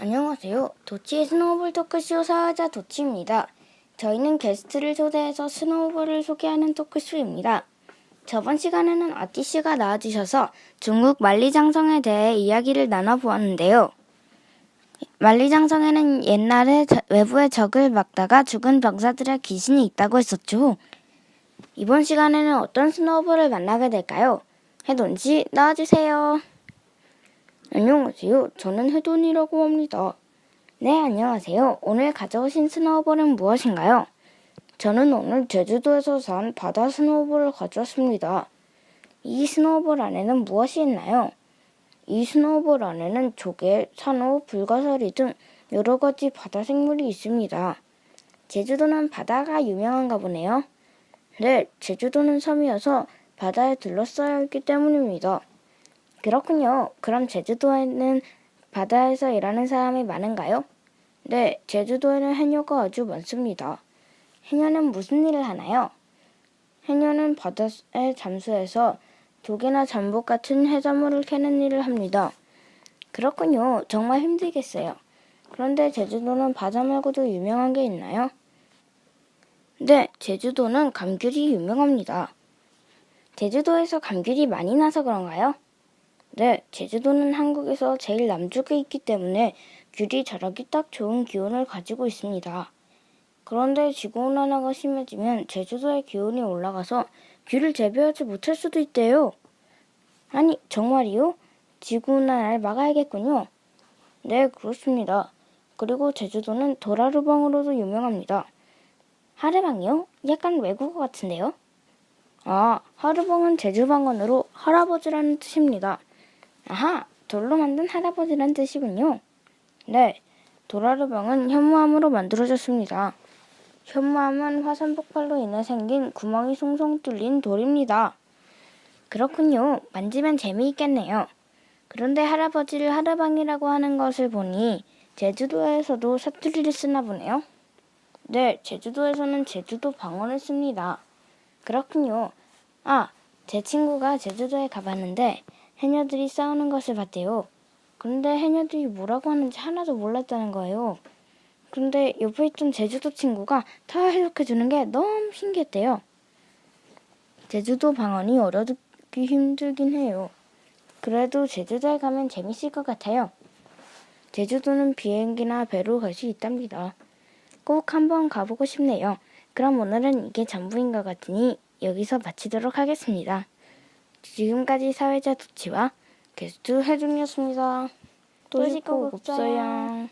안녕하세요. 도치의 스노우볼 토크쇼 사회자 도치입니다. 저희는 게스트를 초대해서 스노우볼을 소개하는 토크쇼입니다. 저번 시간에는 아띠 씨가 나와주셔서 중국 만리장성에 대해 이야기를 나눠보았는데요. 만리장성에는 옛날에 저- 외부의 적을 막다가 죽은 병사들의 귀신이 있다고 했었죠. 이번 시간에는 어떤 스노우볼을 만나게 될까요? 해돈 씨 나와주세요. 안녕하세요. 저는 해돈이라고 합니다. 네, 안녕하세요. 오늘 가져오신 스노우볼은 무엇인가요? 저는 오늘 제주도에서 산 바다 스노우볼을 가져왔습니다. 이 스노우볼 안에는 무엇이 있나요? 이 스노우볼 안에는 조개, 산호, 불가사리 등 여러 가지 바다 생물이 있습니다. 제주도는 바다가 유명한가 보네요. 네, 제주도는 섬이어서 바다에 둘러싸여 있기 때문입니다. 그렇군요. 그럼 제주도에는 바다에서 일하는 사람이 많은가요? 네, 제주도에는 해녀가 아주 많습니다. 해녀는 무슨 일을 하나요? 해녀는 바다에 잠수해서 조개나 잠복 같은 해산물을 캐는 일을 합니다. 그렇군요. 정말 힘들겠어요. 그런데 제주도는 바다 말고도 유명한 게 있나요? 네, 제주도는 감귤이 유명합니다. 제주도에서 감귤이 많이 나서 그런가요? 네, 제주도는 한국에서 제일 남쪽에 있기 때문에 귤이 자라기 딱 좋은 기온을 가지고 있습니다. 그런데 지구온난화가 심해지면 제주도의 기온이 올라가서 귤을 재배하지 못할 수도 있대요. 아니, 정말이요? 지구온난화를 막아야겠군요. 네, 그렇습니다. 그리고 제주도는 도라르방으로도 유명합니다. 하르방이요? 약간 외국어 같은데요? 아, 하르방은 제주방언으로 할아버지라는 뜻입니다. 아하, 돌로 만든 할아버지란 뜻이군요. 네, 도라르방은 현무암으로 만들어졌습니다. 현무암은 화산 폭발로 인해 생긴 구멍이 송송 뚫린 돌입니다. 그렇군요. 만지면 재미있겠네요. 그런데 할아버지를 하르방이라고 하는 것을 보니 제주도에서도 사투리를 쓰나 보네요. 네, 제주도에서는 제주도 방언을 씁니다. 그렇군요. 아, 제 친구가 제주도에 가봤는데 해녀들이 싸우는 것을 봤대요. 그런데 해녀들이 뭐라고 하는지 하나도 몰랐다는 거예요. 그런데 옆에 있던 제주도 친구가 다 해석해 주는 게 너무 신기했대요. 제주도 방언이 어려듣기 힘들긴 해요. 그래도 제주도에 가면 재밌을 것 같아요. 제주도는 비행기나 배로 갈 수 있답니다. 꼭 한번 가보고 싶네요. 그럼 오늘은 이게 전부인 것 같으니 여기서 마치도록 하겠습니다. 지금까지 사회자 도치와 게스트 해중이었습니다. 또쉴거 없어요.